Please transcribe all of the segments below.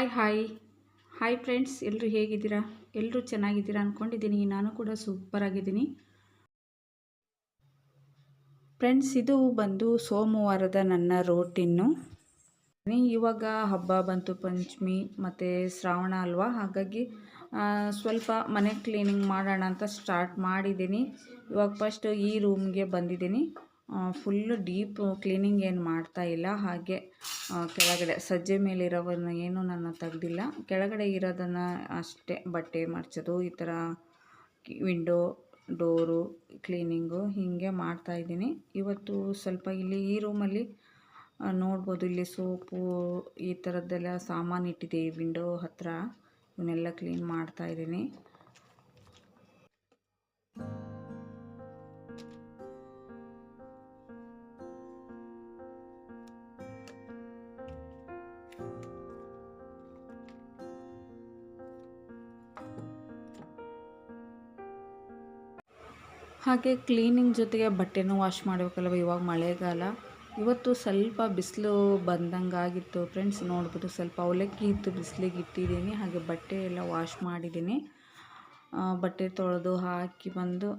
Hi hi hi friends ಎಲ್ಲರೂ ಹೇಗಿದ್ದೀರಾ? ಎಲ್ಲರೂ ಚೆನ್ನಾಗಿದ್ದೀರಾ ಅಂದ್ಕೊಂಡಿದ್ದೀನಿ ನಾನು ಕೂಡ ಸೂಪರ್ ಆಗಿದ್ದೀನಿ. ಫ್ರೆಂಡ್ಸ್ ಇದು ಬಂದು ಸೋಮವಾರದ ನನ್ನ ರೋಟಿನ್ನು ಇವಾಗ ಹಬ್ಬ ಬಂತು, ಪಂಚಮಿ ಮತ್ತು ಶ್ರಾವಣ ಅಲ್ವಾ? ಹಾಗಾಗಿ ಸ್ವಲ್ಪ ಮನೆ ಕ್ಲೀನಿಂಗ್ ಮಾಡೋಣ ಅಂತ ಸ್ಟಾರ್ಟ್ ಮಾಡಿದ್ದೀನಿ. ಇವಾಗ ಫಸ್ಟು ಈ ರೂಮ್ಗೆ ಬಂದಿದ್ದೀನಿ. ಫುಲ್ಲು ಡೀಪ್ ಕ್ಲೀನಿಂಗ್ ಏನು ಮಾಡ್ತಾ ಇಲ್ಲ. ಹಾಗೆ ಕೆಳಗಡೆ ಸಜ್ಜೆ ಮೇಲಿರೋವನ್ನ ಏನು ನಾನು ತೆಗ್ದಿಲ್ಲ. ಕೆಳಗಡೆ ಇರೋದನ್ನು ಅಷ್ಟೇ, ಬಟ್ಟೆ ಮರ್ಚೋದು, ಈ ಥರ ವಿಂಡೋ ಡೋರು ಕ್ಲೀನಿಂಗು ಹೀಗೆ ಮಾಡ್ತಾಯಿದ್ದೀನಿ ಇವತ್ತು ಸ್ವಲ್ಪ ಇಲ್ಲಿ ಈ ರೂಮಲ್ಲಿ ನೋಡ್ಬೋದು, ಇಲ್ಲಿ ಸೋಪು, ಈ ಥರದ್ದೆಲ್ಲ ಸಾಮಾನು ಇಟ್ಟಿದೆ, ಈ ವಿಂಡೋ ಹತ್ತಿರ ಇವನ್ನೆಲ್ಲ ಕ್ಲೀನ್ ಮಾಡ್ತಾ ಹಾಗೆ ಕ್ಲೀನಿಂಗ್ ಜೊತೆಗೆ ಬಟ್ಟೆನೂ ವಾಶ್ ಮಾಡಬೇಕಲ್ವ ಇವಾಗ ಮಳೆಗಾಲ. ಇವತ್ತು ಸ್ವಲ್ಪ ಬಿಸಿಲು ಬಂದಂಗೆ ಆಗಿತ್ತು ಫ್ರೆಂಡ್ಸ್. ನೋಡಿಬಿಟ್ಟು ಸ್ವಲ್ಪ ಅವಲಕ್ಕಿ ಇತ್ತು ಬಿಸಿಲಿಗೆ ಇಟ್ಟಿದ್ದೀನಿ. ಹಾಗೆ ಬಟ್ಟೆ ಎಲ್ಲ ವಾಶ್ ಮಾಡಿದ್ದೀನಿ. ಬಟ್ಟೆ ತೊಳೆದು ಹಾಕಿ ಬಂದು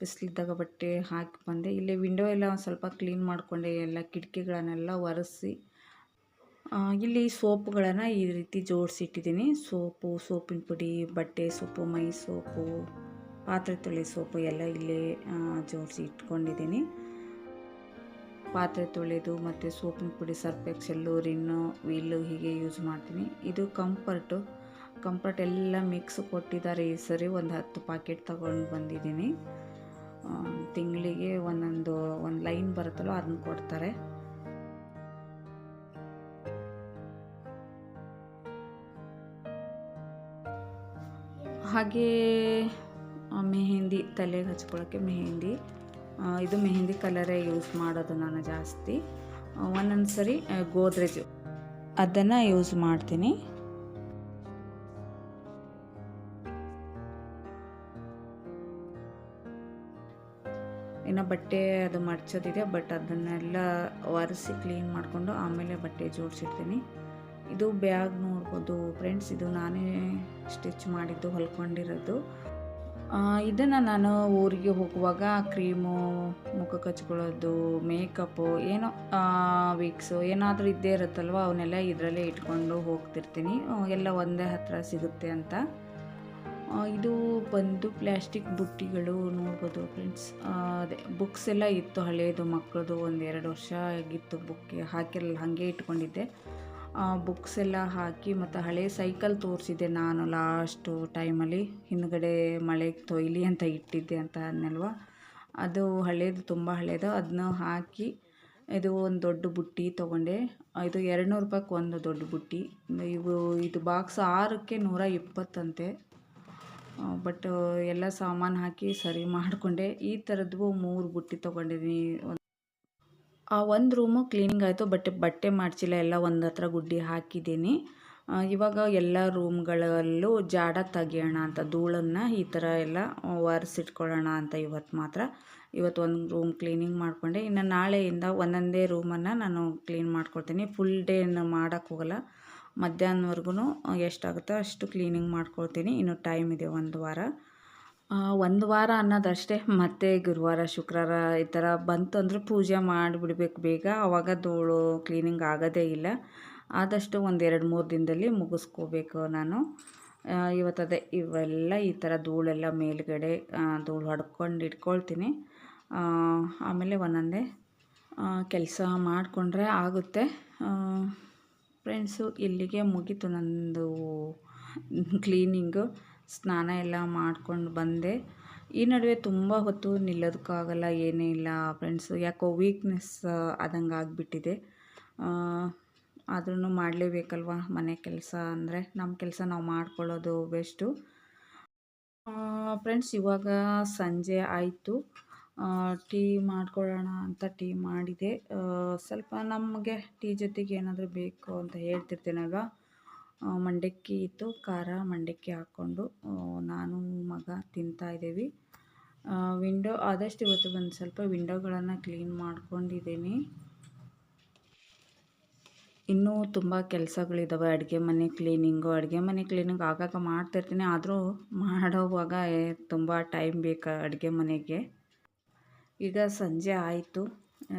ಬಿಸಿಲಿದ್ದಾಗ ಬಟ್ಟೆ ಹಾಕಿ ಬಂದೆ. ಇಲ್ಲಿ ವಿಂಡೋ ಎಲ್ಲ ಸ್ವಲ್ಪ ಕ್ಲೀನ್ ಮಾಡಿಕೊಂಡೆ. ಎಲ್ಲ ಕಿಟಕಿಗಳನ್ನೆಲ್ಲ ಒರೆಸಿ. ಇಲ್ಲಿ ಸೋಪ್ಗಳನ್ನು ಈ ರೀತಿ ಜೋಡಿಸಿಟ್ಟಿದ್ದೀನಿ. ಸೋಪು, ಸೋಪಿನ ಪುಡಿ, ಬಟ್ಟೆ ಸೋಪು, ಮೈ ಸೋಪು ಪಾತ್ರೆ ತೊಳೆ ಸೋಪು ಎಲ್ಲ ಇಲ್ಲೇ ಜೋಡಿಸಿ ಇಟ್ಕೊಂಡಿದ್ದೀನಿ. ಪಾತ್ರೆ ತೊಳೆದು ಮತ್ತು ಸೋಪಿನ ಪುಡಿ ಸರ್ಫ್ ಎಕ್ಸೆಲ್ಲು ರಿನ್ನು, ವೀಲು ಹೀಗೆ ಯೂಸ್ ಮಾಡ್ತೀನಿ. ಇದು ಕಂಫರ್ಟು ಕಂಫರ್ಟ್ ಎಲ್ಲ ಮಿಕ್ಸ್ ಕೊಟ್ಟಿದ್ದಾರೆ ಈ ಸರಿ. ಒಂದು ಹತ್ತು ಪಾಕೆಟ್ ತಗೊಂಡು ಬಂದಿದ್ದೀನಿ. ತಿಂಗಳಿಗೆ ಒಂದೊಂದು, ಒಂದು ಲೈನ್ ಬರುತ್ತಲ್ಲ ಅದನ್ನ ಕೊಡ್ತಾರೆ. ಹಾಗೇ ಮೆಹಂದಿ ತಲೆಗೆ ಹಚ್ಕೊಳ್ಳೋಕ್ಕೆ ಮೆಹೆಂದಿ. ಇದು ಮೆಹೆಂದಿ ಕಲರೇ ಯೂಸ್ ಮಾಡೋದು ನಾನು ಜಾಸ್ತಿ. ಒಂದೊಂದು ಸರಿ ಗೋದ್ರೇಜ್ ಅದನ್ನು ಯೂಸ್ ಮಾಡ್ತೀನಿ. ಇನ್ನು ಬಟ್ಟೆ ಅದು ಮಡ್ಚೋದಿದೆ, ಬಟ್ ಅದನ್ನೆಲ್ಲ ಒರೆಸಿ ಕ್ಲೀನ್ ಮಾಡಿಕೊಂಡು ಆಮೇಲೆ ಬಟ್ಟೆ ಜೋಡಿಸಿಡ್ತೀನಿ. ಇದು ಬ್ಯಾಗ್ ನೋಡ್ಬೋದು, ಫ್ರೆಂಡ್ಸ್, ಇದು ನಾನೇ ಸ್ಟಿಚ್ ಮಾಡಿದ್ದು, ಹೊಲ್ಕೊಂಡಿರೋದು. ಇದನ್ನು ನಾನು ಊರಿಗೆ ಹೋಗುವಾಗ ಕ್ರೀಮು ಮುಖಕ್ಕೆ ಹಚ್ಕೊಳ್ಳೋದು ಮೇಕಪ್ಪು, ಏನೋ ವಿಕ್ಸು, ಏನಾದರೂ ಇದ್ದೇ ಇರುತ್ತಲ್ವ, ಅವನ್ನೆಲ್ಲ ಇದರಲ್ಲೇ ಇಟ್ಕೊಂಡು ಹೋಗ್ತಿರ್ತೀನಿ. ಎಲ್ಲ ಒಂದೇ ಹತ್ರ ಸಿಗುತ್ತೆ ಅಂತ. ಇದು ಬಂದು ಪ್ಲ್ಯಾಸ್ಟಿಕ್ ಬುಟ್ಟಿಗಳು ನೋಡ್ಬೋದು ಫ್ರೆಂಡ್ಸ್. ಅದೇ, ಬುಕ್ಸ್ ಎಲ್ಲ ಇತ್ತು ಹಳೆಯದು ಮಕ್ಕಳದು ಒಂದು ಎರಡು ವರ್ಷ ಆಗಿತ್ತು ಬುಕ್ಗೆ ಹಾಕಿರಲ್ಲ ಹಾಗೆ ಇಟ್ಕೊಂಡಿದ್ದೆ. ಬುಕ್ಸ್ ಎಲ್ಲ ಹಾಕಿ ಮತ್ತು ಹಳೆ ಸೈಕಲ್ ತೋರಿಸಿದ್ದೆ ನಾನು ಲಾಸ್ಟು ಟೈಮಲ್ಲಿ ಹಿಂದ್ಗಡೆ ಮಳೆಗೆ ತೊಯ್ಲಿ ಅಂತ ಇಟ್ಟಿದ್ದೆ ಅಂತ ಅನ್ನಲ್ವ? ಅದು ಹಳೇದು, ತುಂಬ ಹಳೇದು. ಅದನ್ನ ಹಾಕಿ ಇದು ಒಂದು ದೊಡ್ಡ ಬುಟ್ಟಿ ತೊಗೊಂಡೆ. ಇದು ಎರಡು ನೂರು ರೂಪಾಯ್ಗೆ ಒಂದು ದೊಡ್ಡ ಬುಟ್ಟಿ. ಇವು, ಇದು ಬಾಕ್ಸ್ ಆರಕ್ಕೆ ನೂರ ಇಪ್ಪತ್ತಂತೆ. ಬಟ್ ಎಲ್ಲ ಸಾಮಾನು ಹಾಕಿ ಸರಿ ಮಾಡಿಕೊಂಡೆ. ಈ ಥರದ್ದು ಮೂರು ಬುಟ್ಟಿ ತೊಗೊಂಡಿದ್ದೀನಿ ಆ ಒಂದು ರೂಮು ಕ್ಲೀನಿಂಗ್ ಆಯಿತು ಬಟ್ ಬಟ್ಟೆ ಮಾಡಿಸಿಲ್ಲ, ಎಲ್ಲ ಒಂದು ಹತ್ರ ಗುಡ್ಡಿ ಹಾಕಿದ್ದೀನಿ. ಇವಾಗ ಎಲ್ಲ ರೂಮ್ಗಳಲ್ಲೂ ಜಾಡ ತೆಗಿಯೋಣ ಅಂತ, ಧೂಳನ್ನು ಈ ಥರ ಎಲ್ಲ ಒರೆಸಿಟ್ಕೊಳ್ಳೋಣ ಅಂತ ಇವತ್ತು ಮಾತ್ರ. ಇವತ್ತು ಒಂದು ರೂಮ್ ಕ್ಲೀನಿಂಗ್ ಮಾಡಿಕೊಂಡೆ. ಇನ್ನು ನಾಳೆಯಿಂದ ಒಂದೊಂದೇ ರೂಮನ್ನು ನಾನು ಕ್ಲೀನ್ ಮಾಡ್ಕೊಳ್ತೀನಿ. ಫುಲ್ ಡೇ ಮಾಡೋಕ್ಕೆ ಹೋಗಲ್ಲ. ಮಧ್ಯಾಹ್ನವರೆಗೂ ಎಷ್ಟಾಗುತ್ತೋ ಅಷ್ಟು ಕ್ಲೀನಿಂಗ್ ಮಾಡ್ಕೊಳ್ತೀನಿ. ಇನ್ನು ಟೈಮ್ ಇದೆ ಒಂದು ವಾರ. ಒಂದು ವಾರ ಅನ್ನೋದಷ್ಟೇ ಮತ್ತೆ ಗುರುವಾರ, ಶುಕ್ರವಾರ ಈ ಥರ ಬಂತು ಅಂದರೆ ಪೂಜೆ ಮಾಡಿಬಿಡ್ಬೇಕು ಬೇಗ. ಆವಾಗ ಧೂಳು ಕ್ಲೀನಿಂಗ್ ಆಗೋದೇ ಇಲ್ಲ. ಆದಷ್ಟು ಒಂದು ಎರಡು ಮೂರು ದಿನದಲ್ಲಿ ಮುಗಿಸ್ಕೋಬೇಕು ನಾನು. ಇವತ್ತದೇ ಇವೆಲ್ಲ ಈ ಥರ ಧೂಳೆಲ್ಲ ಮೇಲುಗಡೆ ಧೂಳು ಹೊಡ್ಕೊಂಡು ಇಟ್ಕೊಳ್ತೀನಿ. ಆಮೇಲೆ ಒಂದೊಂದೇ ಕೆಲಸ ಮಾಡಿಕೊಂಡ್ರೆ ಆಗುತ್ತೆ. ಫ್ರೆಂಡ್ಸು ಇಲ್ಲಿಗೆ ಮುಗೀತು ನಂದು ಕ್ಲೀನಿಂಗು ಸ್ನಾನ ಎಲ್ಲ ಮಾಡ್ಕೊಂಡು ಬಂದೆ. ಈ ನಡುವೆ ತುಂಬ ಹೊತ್ತು ನಿಲ್ಲೋದಕ್ಕಾಗಲ್ಲ, ಏನೇ ಇಲ್ಲ ಫ್ರೆಂಡ್ಸು ಯಾಕೋ ವೀಕ್ನೆಸ್ ಆದಂಗೆ ಆಗಿಬಿಟ್ಟಿದೆ. ಆದ್ರೂ ಮಾಡಲೇಬೇಕಲ್ವ ಮನೆ ಕೆಲಸ ಅಂದರೆ? ನಮ್ಮ ಕೆಲಸ ನಾವು ಮಾಡ್ಕೊಳ್ಳೋದು ಬೆಸ್ಟು ಫ್ರೆಂಡ್ಸ್ ಇವಾಗ ಸಂಜೆ ಆಯಿತು. ಟೀ ಮಾಡ್ಕೊಳ್ಳೋಣ ಅಂತ ಟೀ ಮಾಡಿದೆ. ಸ್ವಲ್ಪ ನಮಗೆ ಟೀ ಜೊತೆಗೆ ಏನಾದರೂ ಬೇಕು ಅಂತ ಹೇಳ್ತಿರ್ತೇನಲ್ವ? ಮಂಡಕ್ಕಿ ಇತ್ತು, ಖಾರ ಮಂಡಕ್ಕಿ ಹಾಕ್ಕೊಂಡು ನಾನು, ಮಗ ತಿಂತಾ ಇದ್ದೀವಿ. ವಿಂಡೋ ಆದಷ್ಟು ಇವತ್ತು ಒಂದು ಸ್ವಲ್ಪ ವಿಂಡೋಗಳನ್ನು ಕ್ಲೀನ್ ಮಾಡ್ಕೊಂಡಿದ್ದೀನಿ. ಇನ್ನೂ ತುಂಬ ಕೆಲಸಗಳಿದ್ದಾವೆ ಅಡುಗೆ ಮನೆ ಕ್ಲೀನಿಂಗು ಅಡುಗೆ ಮನೆ ಕ್ಲೀನಿಂಗ್ ಆಗಾಗ ಮಾಡ್ತಿರ್ತೀನಿ, ಆದರೂ ಮಾಡೋವಾಗ ತುಂಬ ಟೈಮ್ ಬೇಕು ಅಡುಗೆ ಮನೆಗೆ. ಈಗ ಸಂಜೆ ಆಯಿತು.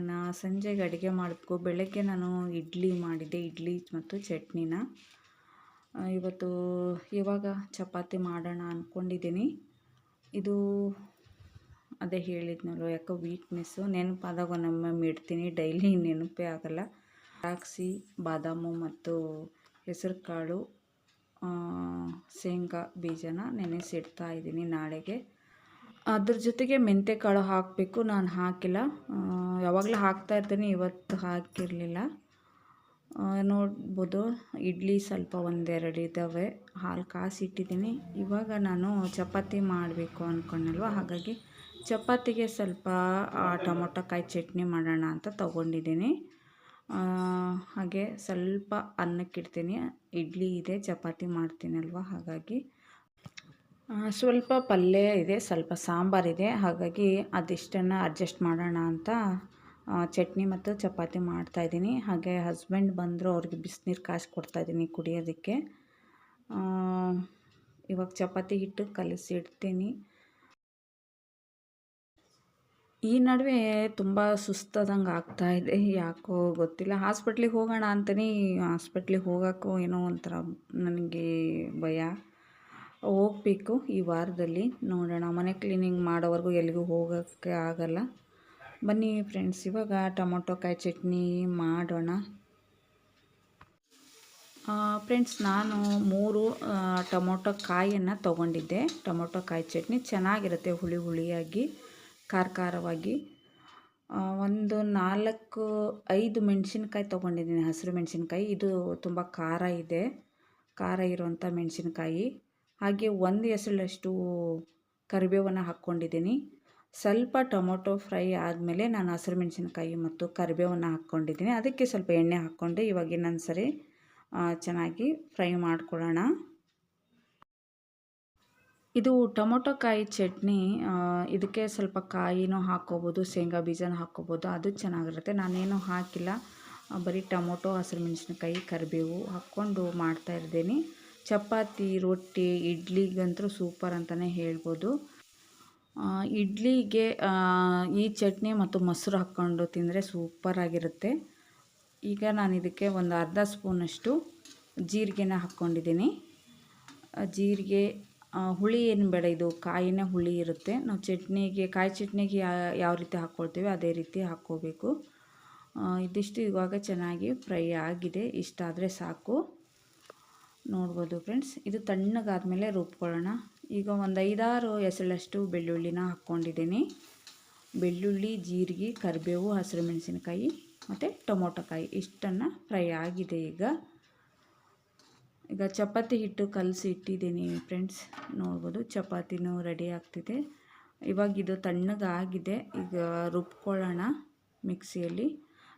ನಾ ಸಂಜೆಗೆ ಅಡುಗೆ ಮಾಡಬೇಕು ಬೆಳಗ್ಗೆ ನಾನು ಇಡ್ಲಿ ಮಾಡಿದ್ದೆ, ಇಡ್ಲಿ ಮತ್ತು ಚಟ್ನಿನ. ಇವತ್ತು ಇವಾಗ ಚಪಾತಿ ಮಾಡೋಣ ಅಂದ್ಕೊಂಡಿದ್ದೀನಿ ಇದು ಅದೇ ಹೇಳಿದ್ನಲ್ವ ಯಾಕೋ ವೀಕ್ನೆಸ್ಸು ನೆನಪಾದಾಗ ಒನ್ನೊಮ್ಮೆ ಇಡ್ತೀನಿ ಡೈಲಿ ನೆನಪೇ ಆಗಲ್ಲ. ದ್ರಾಕ್ಷಿ, ಬಾದಾಮು ಮತ್ತು ಹೆಸರು ಕಾಳು ಶೇಂಗಾ ಬೀಜನ ನೆನೆಸಿಡ್ತಾ ಇದ್ದೀನಿ ನಾಳೆಗೆ. ಅದ್ರ ಜೊತೆಗೆ ಮೆಂತ್ಯಕಾಳು ಹಾಕಬೇಕು. ನಾನು ಹಾಕಿಲ್ಲ. ಯಾವಾಗಲೂ ಹಾಕ್ತಾ ಇರ್ತೀನಿ, ಇವತ್ತು ಹಾಕಿರಲಿಲ್ಲ. ನೋಡ್ಬೋದು. ಇಡ್ಲಿ ಸ್ವಲ್ಪ ಒಂದೆರಡು ಇದ್ದಾವೆ ಹಾಲು ಕಾಸಿಟ್ಟಿದ್ದೀನಿ. ಇವಾಗ ನಾನು ಚಪಾತಿ ಮಾಡಬೇಕು ಅಂದ್ಕೊಂಡಲ್ವ ಹಾಗಾಗಿ ಚಪಾತಿಗೆ ಸ್ವಲ್ಪ ಆ, ಟೊಮೊಟೊ ಕಾಯಿ ಚಟ್ನಿ ಮಾಡೋಣ ಅಂತ ತೊಗೊಂಡಿದ್ದೀನಿ. ಹಾಗೆ ಸ್ವಲ್ಪ ಅನ್ನಕ್ಕಿಡ್ತೀನಿ ಇಡ್ಲಿ ಇದೆ ಚಪಾತಿ ಮಾಡ್ತೀನಲ್ವ? ಹಾಗಾಗಿ ಸ್ವಲ್ಪ ಪಲ್ಯ ಇದೆ ಸ್ವಲ್ಪ ಸಾಂಬಾರಿದೆ ಹಾಗಾಗಿ ಅದಿಷ್ಟನ್ನು ಅಡ್ಜಸ್ಟ್ ಮಾಡೋಣ ಅಂತ ಚಟ್ನಿ ಮತ್ತು ಚಪಾತಿ ಮಾಡ್ತಾಯಿದ್ದೀನಿ ಹಾಗೆ ಹಸ್ಬೆಂಡ್ ಬಂದರು ಅವ್ರಿಗೆ ಬಿಸಿನೀರು ಕೊಡ್ತಾ ಕೊಡ್ತಾಯಿದ್ದೀನಿ ಕುಡಿಯೋದಕ್ಕೆ. ಇವಾಗ ಚಪಾತಿ ಹಿಟ್ಟು ಕಲಸಿ ಇಡ್ತೀನಿ. ಈ ನಡುವೆ ತುಂಬ ಸುಸ್ತಾದಂಗೆ ಇದೆ. ಯಾಕೋ ಗೊತ್ತಿಲ್ಲ. ಹಾಸ್ಪಿಟ್ಲಿಗೆ ಹೋಗೋಣ ಅಂತಲೇ ಹಾಸ್ಪಿಟ್ಲಿಗೆ ಹೋಗೋಕ್ಕೂ ಏನೋ ಒಂಥರ ನನಗೆ ಭಯ. ಹೋಗ್ಬೇಕು ಈ ವಾರದಲ್ಲಿ. ನೋಡೋಣ. ಮನೆ ಕ್ಲೀನಿಂಗ್ ಮಾಡೋವರೆಗೂ ಎಲ್ಲಿಗೂ ಹೋಗೋಕ್ಕೆ ಆಗಲ್ಲ. ಬನ್ನಿ ಫ್ರೆಂಡ್ಸ್ ಇವಾಗ ಟೊಮೊಟೊ ಕಾಯಿ ಚಟ್ನಿ ಮಾಡೋಣ. ಫ್ರೆಂಡ್ಸ್ ನಾನು ಮೂರು ಟೊಮೊಟೊ ಕಾಯಿಯನ್ನು ತೊಗೊಂಡಿದ್ದೆ. ಟೊಮೊಟೊ ಕಾಯಿ ಚಟ್ನಿ ಚೆನ್ನಾಗಿರುತ್ತೆ, ಹುಳಿ ಹುಳಿಯಾಗಿ ಖಾರ ಖಾರವಾಗಿ ಒಂದು ನಾಲ್ಕು, ಐದು ಮೆಣಸಿನ್ಕಾಯಿ ತೊಗೊಂಡಿದ್ದೀನಿ, ಹಸಿರು ಮೆಣಸಿನ್ಕಾಯಿ. ಇದು ತುಂಬ ಖಾರ ಇದೆ, ಖಾರ ಇರುವಂಥ ಮೆಣಸಿನ್ಕಾಯಿ. ಹಾಗೆ ಒಂದು ಎಸಳಷ್ಟು ಕರಿಬೇವನ್ನು ಹಾಕ್ಕೊಂಡಿದ್ದೀನಿ. ಸ್ವಲ್ಪ ಟೊಮೊಟೊ ಫ್ರೈ ಆದಮೇಲೆ ನಾನು ಹಸಿರು ಮೆಣಸಿನಕಾಯಿ ಮತ್ತು ಕರಿಬೇವನ್ನು ಹಾಕ್ಕೊಂಡಿದ್ದೀನಿ. ಅದಕ್ಕೆ ಸ್ವಲ್ಪ ಎಣ್ಣೆ ಹಾಕ್ಕೊಂಡೆ ಇವಾಗ ಇನ್ನೊಂದು ಸರಿ ಚೆನ್ನಾಗಿ ಫ್ರೈ ಮಾಡ್ಕೊಳ್ಳೋಣ. ಇದು ಟೊಮೊಟೊ ಕಾಯಿ ಚಟ್ನಿ ಇದಕ್ಕೆ ಸ್ವಲ್ಪ ಕಾಯಿನೂ ಹಾಕ್ಕೋಬೋದು, ಶೇಂಗಾ ಬೀಜನ ಹಾಕ್ಕೋಬೋದು, ಅದು ಚೆನ್ನಾಗಿರುತ್ತೆ. ನಾನೇನು ಹಾಕಿಲ್ಲ. ಬರೀ ಟೊಮೊಟೊ, ಹಸಿರು ಮೆಣಸಿನ್ಕಾಯಿ, ಕರಿಬೇವು ಹಾಕ್ಕೊಂಡು ಮಾಡ್ತಾ ಇದ್ದೀನಿ. ಚಪಾತಿ, ರೊಟ್ಟಿ, ಇಡ್ಲಿಗಂತೂ ಸೂಪರ್ ಅಂತಲೇ ಹೇಳ್ಬೋದು. ಇಡ್ಲಿಗೆ ಈ ಚಟ್ನಿ ಮತ್ತು ಮೊಸರು ಹಾಕ್ಕೊಂಡು ತಿಂದರೆ ಸೂಪರಾಗಿರುತ್ತೆ ಈಗ ನಾನು ಇದಕ್ಕೆ ಒಂದು ಅರ್ಧ ಸ್ಪೂನಷ್ಟು ಜೀರಿಗೆನ ಹಾಕ್ಕೊಂಡಿದ್ದೀನಿ. ಜೀರಿಗೆ ಹುಳಿ ಏನು ಬೇಡ, ಇದು ಕಾಯಿನ ಹುಳಿ ಇರುತ್ತೆ. ನಾವು ಚಟ್ನಿಗೆ, ಕಾಯಿ ಚಟ್ನಿಗೆ ಯಾವ ರೀತಿ ಹಾಕ್ಕೊಳ್ತೀವಿ ಅದೇ ರೀತಿ ಹಾಕ್ಕೋಬೇಕು. ಇದಿಷ್ಟು ಇವಾಗ ಚೆನ್ನಾಗಿ ಫ್ರೈ ಆಗಿದೆ. ಇಷ್ಟಾದರೆ ಸಾಕು. ನೋಡ್ಬೋದು ಫ್ರೆಂಡ್ಸ್. ಇದು ತಣ್ಣಗಾದಮೇಲೆ ರುಬ್ಕೊಳ್ಳೋಣ. ಈಗ ಒಂದು ಐದಾರು ಎಸಳಷ್ಟು ಬೆಳ್ಳುಳ್ಳಿನ ಹಾಕ್ಕೊಂಡಿದ್ದೀನಿ. ಬೆಳ್ಳುಳ್ಳಿ, ಜೀರಿಗೆ, ಕರಿಬೇವು, ಹಸಿರು ಮೆಣಸಿನಕಾಯಿ ಮತ್ತು ಟೊಮೊಟೊಕಾಯಿ ಇಷ್ಟನ್ನು ಫ್ರೈ ಆಗಿದೆ ಈಗ. ಈಗ ಚಪಾತಿ ಹಿಟ್ಟು ಕಲಸಿ ಇಟ್ಟಿದ್ದೀನಿ ಫ್ರೆಂಡ್ಸ್. ನೋಡ್ಬೋದು ಚಪಾತಿನೂ ರೆಡಿ ಆಗ್ತಿದೆ. ಇವಾಗ ಇದು ತಣ್ಣಗಾಗಿದೆ. ಈಗ ರುಬ್ಕೊಳ್ಳೋಣ ಮಿಕ್ಸಿಯಲ್ಲಿ.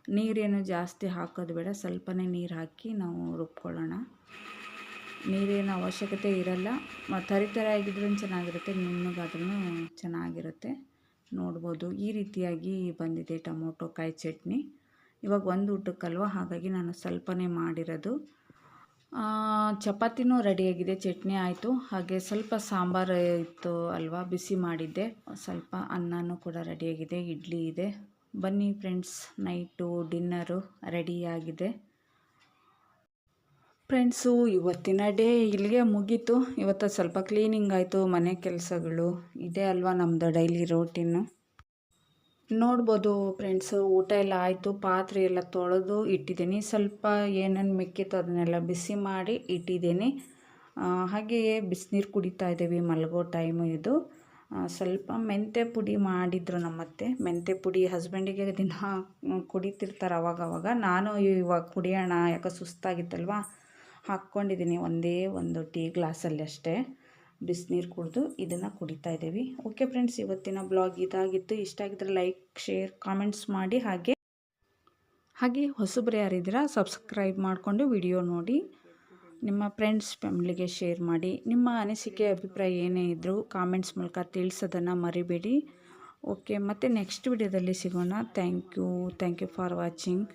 ನೀರೇನು ಜಾಸ್ತಿ ಹಾಕೋದು ಬೇಡ. ಸ್ವಲ್ಪನೇ ನೀರು ಹಾಕಿ ನಾವು ರುಬ್ಕೊಳ್ಳೋಣ. ನೀರಿನ ಅವಶ್ಯಕತೆ ಇರಲ್ಲ. ಮ- ತರಿ ತರಿ ಆಗಿದ್ರೂ ಚೆನ್ನಾಗಿರುತ್ತೆ ನುಣ್ಣಗಾದ್ರೂ ಚೆನ್ನಾಗಿರುತ್ತೆ. ನೋಡ್ಬೋದು. ಈ ರೀತಿಯಾಗಿ ಬಂದಿದೆ ಟೊಮೊಟೊ ಕಾಯಿ ಚಟ್ನಿ. ಇವಾಗ ಒಂದು ಊಟಕ್ಕಲ್ವ? ಹಾಗಾಗಿ ನಾನು ಸ್ವಲ್ಪನೇ ಮಾಡಿರೋದು. ಚಪಾತಿನೂ ರೆಡಿಯಾಗಿದೆ ಚಟ್ನಿ ಆಯಿತು. ಹಾಗೆ ಸ್ವಲ್ಪ ಸಾಂಬಾರು ಇತ್ತು ಅಲ್ವಾ? ಬಿಸಿ ಮಾಡಿದ್ದೆ. ಸ್ವಲ್ಪ ಅನ್ನನೂ ಕೂಡ ರೆಡಿಯಾಗಿದೆ ಇಡ್ಲಿ ಇದೆ. ಬನ್ನಿ ಫ್ರೆಂಡ್ಸ್ ನೈಟು ಡಿನ್ನರು ರೆಡಿಯಾಗಿದೆ ಫ್ರೆಂಡ್ಸು, ಇವತ್ತಿನ ಡೇ ಇಲ್ಲಿಗೆ ಮುಗೀತು. ಇವತ್ತು ಸ್ವಲ್ಪ ಕ್ಲೀನಿಂಗ್ ಆಯಿತು, ಮನೆ ಕೆಲಸಗಳು ಇದೆ ಅಲ್ವಾ ನಮ್ಮದು ಡೈಲಿ ರೋಟೀನು. ನೋಡ್ಬೋದು ಫ್ರೆಂಡ್ಸು, ಊಟ ಎಲ್ಲ ಆಯಿತು, ಪಾತ್ರೆ ಎಲ್ಲ ತೊಳೆದು ಇಟ್ಟಿದ್ದೀನಿ. ಸ್ವಲ್ಪ ಏನೇನು ಮಿಕ್ಕಿತ್ತು ಅದನ್ನೆಲ್ಲ ಬಿಸಿ ಮಾಡಿ ಇಟ್ಟಿದ್ದೀನಿ. ಹಾಗೆಯೇ ಬಿಸಿನೀರು ಕುಡಿತಾ ಇದ್ದೀವಿ, ಮಲಗೋ ಟೈಮು ಇದು. ಸ್ವಲ್ಪ ಮೆಂತೆ ಪುಡಿ ಮಾಡಿದ್ರು ನಮ್ಮತ್ತೆ. ಮೆಂತ್ಯ ಪುಡಿ ಹಸ್ಬೆಂಡಿಗೆ ದಿನ ಕುಡಿತಿರ್ತಾರೆ ಅವಾಗವಾಗ. ಅವಾಗ ನಾನು ಇವಾಗ ಕುಡಿಯೋಣ, ಯಾಕೋ ಸುಸ್ತಾಗಿತ್ತಲ್ವ. ಹಾಕ್ಕೊಂಡಿದ್ದೀನಿ ಒಂದೇ ಒಂದು ಟೀ ಗ್ಲಾಸಲ್ಲಿ ಅಷ್ಟೇ. ಬಿಸಿನೀರು ಕುಡಿದು ಇದನ್ನು ಕುಡಿತಾ ಇದ್ದೀವಿ. ಓಕೆ ಫ್ರೆಂಡ್ಸ್ ಇವತ್ತಿನ ಬ್ಲಾಗ್ ಇದಾಗಿತ್ತು. ಇಷ್ಟ ಆಗಿದ್ರೆ ಲೈಕ್ ಶೇರ್ ಕಾಮೆಂಟ್ಸ್ ಮಾಡಿ. ಹಾಗೆ ಹಾಗೆ ಹೊಸಬ್ರು ಯಾರಿದ್ದೀರಾ ಸಬ್ಸ್ಕ್ರೈಬ್ ಮಾಡಿಕೊಂಡು ವಿಡಿಯೋ ನೋಡಿ. ನಿಮ್ಮ ಫ್ರೆಂಡ್ಸ್ ಫ್ಯಾಮಿಲಿಗೆ ಶೇರ್ ಮಾಡಿ. ನಿಮ್ಮ ಅನಿಸಿಕೆ, ಅಭಿಪ್ರಾಯ ಏನೇ ಇದ್ದರೂ ಕಾಮೆಂಟ್ಸ್ ಮೂಲಕ ತಿಳಿಸೋದನ್ನು ಮರಿಬೇಡಿ. ಓಕೆ ಮತ್ತು ನೆಕ್ಸ್ಟ್ ವಿಡಿಯೋದಲ್ಲಿ ಸಿಗೋಣ. Thank you thank you for watching